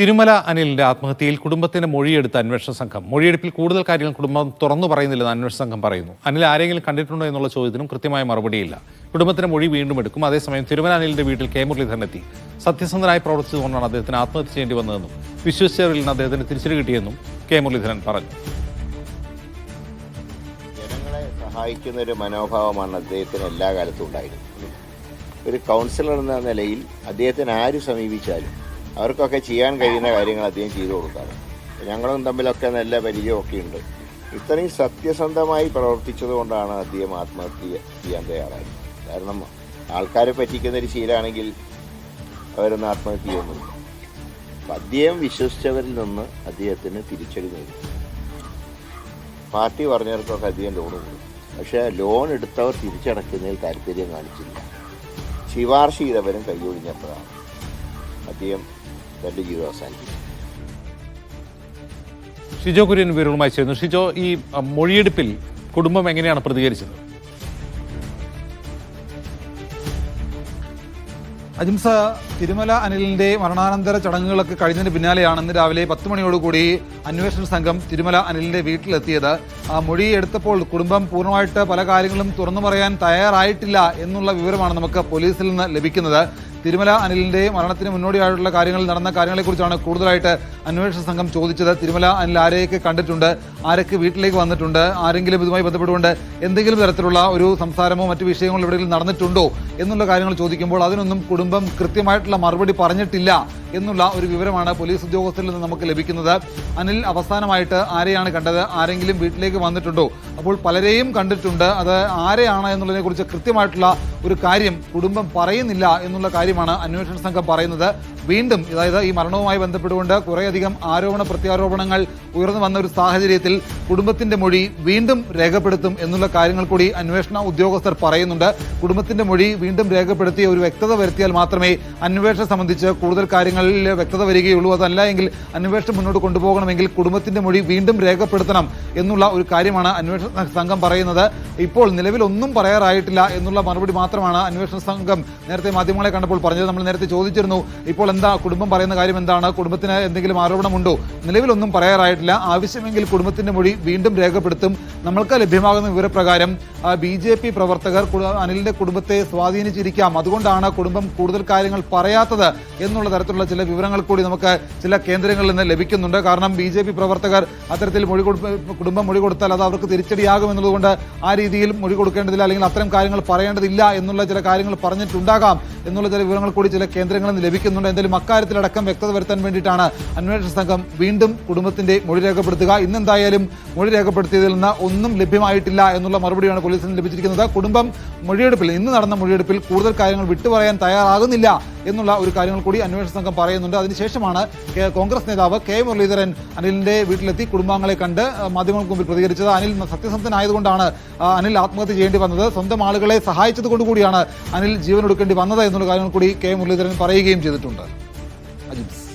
തിരുമല അനിലിന്റെ ആത്മഹത്യയിൽ കുടുംബത്തിന്റെ മൊഴിയെടുത്ത അന്വേഷണ സംഘം. മൊഴിയെടുപ്പിൽ കൂടുതൽ കാര്യങ്ങൾ കുടുംബം തുറന്നു പറയുന്നില്ലെന്ന് അന്വേഷണ സംഘം പറയുന്നു. അനിൽ ആരെങ്കിലും കണ്ടിട്ടുണ്ടോ എന്നുള്ള ചോദ്യത്തിനും കൃത്യമായ മറുപടിയില്ല. കുടുംബത്തിന്റെ മൊഴി വീണ്ടും എടുക്കും. അതേസമയം തിരുമല അനിലിന്റെ വീട്ടിൽ കെ. മുരളീധരൻ എത്തി. സത്യസന്ധനായി പ്രവർത്തിച്ചതുകൊണ്ടാണ് അദ്ദേഹത്തിന് ആത്മഹത്യ ചെയ്യേണ്ടി വന്നതെന്നും വിശ്വസിച്ചവരിൽ നിന്ന് അദ്ദേഹത്തിന് തിരിച്ചടി കിട്ടിയെന്നും കെ. മുരളീധരൻ പറഞ്ഞു. ജനങ്ങളെ സഹായിക്കുന്ന ഒരു മനോഭാവമാണ് അദ്ദേഹത്തിന് എല്ലാ കാലത്തും ഉണ്ടായിരുന്നത്. ഒരു കൗൺസിലർ എന്ന നിലയിൽ അദ്ദേഹത്തിന് ആര് സമീപിച്ചാലും അവർക്കൊക്കെ ചെയ്യാൻ കഴിയുന്ന കാര്യങ്ങൾ അദ്ദേഹം ചെയ്തു കൊടുക്കാറ്. ഞങ്ങളും തമ്മിലൊക്കെ നല്ല പരിചയമൊക്കെ ഉണ്ട്. ഇത്രയും സത്യസന്ധമായി പ്രവർത്തിച്ചത് കൊണ്ടാണ് അദ്ദേഹം ആത്മഹത്യ ചെയ്യാൻ തയ്യാറായത്. കാരണം ആൾക്കാരെ പറ്റിക്കുന്ന ഒരു ശീലമാണെങ്കിൽ അവരൊന്നും ആത്മഹത്യ ചെയ്യുന്നില്ല. അദ്ദേഹം വിശ്വസിച്ചവരിൽ നിന്ന് അദ്ദേഹത്തിന് തിരിച്ചടി നേടി. പാർട്ടി പറഞ്ഞവർക്കൊക്കെ അദ്ദേഹം ലോൺ കൊടുക്കും പക്ഷേ ലോൺ എടുത്തവർ തിരിച്ചടക്കുന്നതിൽ താല്പര്യം കാണിച്ചില്ല. ശിപാർശ ചെയ്തവരും കൈയൊഴിഞ്ഞപ്പോഴാണ് അദ്ദേഹം തന്റെ ജീവിതം അവസാനിപ്പിച്ചു ഷിജോ കുര്യൻ വിവരങ്ങളുമായി ചേർന്നു ഷിജോ ഈ മൊഴിയെടുപ്പിൽ കുടുംബം എങ്ങനെയാണ് പ്രതികരിച്ചത്? അജിംസ തിരുമല അനിലിന്റെ മരണാനന്തര ചടങ്ങുകളൊക്കെ കഴിഞ്ഞതിന് പിന്നാലെയാണ് ഇന്ന് രാവിലെ പത്ത് മണിയോടുകൂടി അന്വേഷണ സംഘം തിരുമല അനിലിന്റെ വീട്ടിലെത്തിയത്. ആ മൊഴി എടുത്തപ്പോൾ കുടുംബം പൂർണമായിട്ട് പല കാര്യങ്ങളും തുറന്നു പറയാൻ തയ്യാറായിട്ടില്ല എന്നുള്ള വിവരമാണ് നമുക്ക് പോലീസിൽ നിന്ന് ലഭിക്കുന്നത്. തിരുമല അനിലിന്റെ മരണത്തിന് മുന്നോടിയായിട്ടുള്ള കാര്യങ്ങളിൽ നടന്ന കാര്യങ്ങളെക്കുറിച്ചാണ് കൂടുതലായിട്ട് അന്വേഷണ സംഘം ചോദിച്ചത്. തിരുമല അനിൽ ആരെയൊക്കെ കണ്ടിട്ടുണ്ട്? ആരൊക്കെ വീട്ടിലേക്ക് വന്നിട്ടുണ്ട് ആരെങ്കിലും ഇതുമായി ബന്ധപ്പെട്ടുകൊണ്ട് എന്തെങ്കിലും തരത്തിലുള്ള ഒരു സംസാരമോ മറ്റു വിഷയങ്ങളോ എവിടെയെങ്കിലും നടന്നിട്ടുണ്ടോ എന്നുള്ള കാര്യങ്ങൾ ചോദിക്കുമ്പോൾ അതിനൊന്നും കുടുംബം കൃത്യമായിട്ടുള്ള മറുപടി പറഞ്ഞിട്ടില്ല എന്നുള്ള ഒരു വിവരമാണ് പോലീസ് ഉദ്യോഗസ്ഥരിൽ നിന്ന് നമുക്ക് ലഭിക്കുന്നത്. അനിൽ അവസാനമായിട്ട് ആരെയാണ് കണ്ടത്? ആരെങ്കിലും വീട്ടിലേക്ക് വന്നിട്ടുണ്ടോ? അപ്പോൾ പലരെയും കണ്ടിട്ടുണ്ട്. അത് ആരെയാണ് എന്നുള്ളതിനെ കുറിച്ച് കൃത്യമായിട്ടുള്ള ഒരു കാര്യം കുടുംബം പറയുന്നില്ല എന്നുള്ള കാര്യമാണ് അന്വേഷണ സംഘം പറയുന്നത്. വീണ്ടും അതായത് ഈ മരണവുമായി ബന്ധപ്പെട്ടുകൊണ്ട് കുറേയധികം ആരോപണ പ്രത്യാരോപണങ്ങൾ ഉയർന്നു വന്ന ഒരു സാഹചര്യത്തിൽ സംഭവത്തിൽ കുടുംബത്തിന്റെ മൊഴി വീണ്ടും രേഖപ്പെടുത്തും എന്നുള്ള കാര്യങ്ങൾ കൂടി അന്വേഷണ ഉദ്യോഗസ്ഥർ പറയുന്നുണ്ട്. കുടുംബത്തിന്റെ മൊഴി വീണ്ടും രേഖപ്പെടുത്തി ഒരു വ്യക്തത വരുത്തിയാൽ മാത്രമേ അന്വേഷണം സംബന്ധിച്ച് കൂടുതൽ കാര്യങ്ങളിൽ വ്യക്തത വരികയുള്ളൂ. അതല്ല എങ്കിൽ അന്വേഷണം മുന്നോട്ട് കൊണ്ടുപോകണമെങ്കിൽ കുടുംബത്തിന്റെ മൊഴി വീണ്ടും രേഖപ്പെടുത്തണം എന്നുള്ള ഒരു കാര്യമാണ് അന്വേഷണ സംഘം പറയുന്നത്. ഇപ്പോൾ നിലവിൽ ഒന്നും പറയാറായിട്ടില്ല എന്നുള്ള മറുപടി മാത്രമാണ് അന്വേഷണ സംഘം നേരത്തെ മാധ്യമങ്ങളെ കണ്ടപ്പോൾ പറഞ്ഞത്. നമ്മൾ നേരത്തെ ചോദിച്ചിരുന്നു ഇപ്പോൾ എന്താ കുടുംബം പറയുന്ന കാര്യം എന്താണ്? കുടുംബത്തിന് എന്തെങ്കിലും ആരോപണമുണ്ടോ? നിലവിലൊന്നും പറയാറായിട്ടില്ല. ആവശ്യമെങ്കിൽ കുടുംബത്തിന്റെ മൊഴി വീണ്ടും രേഖപ്പെടുത്തും. നമ്മൾക്ക് ലഭ്യമാകുന്ന വിവരപ്രകാരം ബി ജെ പി പ്രവർത്തകർ അനിലിന്റെ കുടുംബത്തെ സ്വാധീനിച്ചിരിക്കാം. അതുകൊണ്ടാണ് കുടുംബം കൂടുതൽ കാര്യങ്ങൾ പറയാത്തത് എന്നുള്ള തരത്തിലുള്ള ചില വിവരങ്ങൾ കൂടി നമുക്ക് ചില കേന്ദ്രങ്ങളിൽ നിന്ന് ലഭിക്കുന്നുണ്ട്. കാരണം ബി പ്രവർത്തകർ അത്തരത്തിൽ മൊഴി കൊടു- കുടുംബം മൊഴി കൊടുത്താൽ അത് അവർക്ക് തിരിച്ചടിയാകും എന്നുള്ളതുകൊണ്ട് ആ രീതിയിൽ മൊഴി കൊടുക്കേണ്ടതില്ല. അല്ലെങ്കിൽ അത്തരം കാര്യങ്ങൾ പറയേണ്ടതില്ല എന്നുള്ള ചില കാര്യങ്ങൾ പറഞ്ഞിട്ടുണ്ടാകാം എന്നുള്ള ചില വിവരങ്ങൾ കൂടി ചില കേന്ദ്രങ്ങളിൽ നിന്ന് ലഭിക്കുന്നുണ്ട്. എന്തായാലും അക്കാര്യത്തിലടക്കം വ്യക്തത വരുത്താൻ വേണ്ടിയിട്ടാണ് അന്വേഷണ സംഘം വീണ്ടും കുടുംബത്തിന്റെ മൊഴി രേഖപ്പെടുത്തുക. ഇന്നെന്തായാലും മൊഴി രേഖപ്പെടുത്തിയതിൽ നിന്ന് ഒന്നും ലഭ്യമായിട്ടില്ല എന്നുള്ള മറുപടിയാണ് പോലീസിന് ലഭിച്ചിരിക്കുന്നത് കുടുംബം മൊഴിയെടുപ്പിൽ ഇന്ന് നടന്ന മൊഴിയെടുപ്പിൽ കൂടുതൽ കാര്യങ്ങൾ വിട്ടുപറയാൻ തയ്യാറാകുന്നില്ല എന്നുള്ള ഒരു കാര്യങ്ങൾ കൂടി അന്വേഷണ സംഘം പറയുന്നുണ്ട്. അതിനുശേഷമാണ് കോൺഗ്രസ് നേതാവ് കെ മുരളീധരൻ അനിലിന്റെ വീട്ടിലെത്തി കുടുംബാംഗങ്ങളെ കണ്ട് മാധ്യമങ്ങൾക്ക് മുമ്പിൽ പ്രതികരിച്ചത്. അനിൽ സത്യസന്ധനായതുകൊണ്ടാണ് അനിൽ ആത്മഹത്യ ചെയ്യേണ്ടി വന്നത്. സ്വന്തം ആളുകളെ സഹായിച്ചത് കൊണ്ടുകൂടിയാണ് അനിൽ ജീവനൊടുക്കേണ്ടി വന്നത് എന്നുള്ള കാര്യങ്ങൾ കൂടി കെ മുരളീധരൻ പറയുകയും ചെയ്തിട്ടുണ്ട്. അജിത്.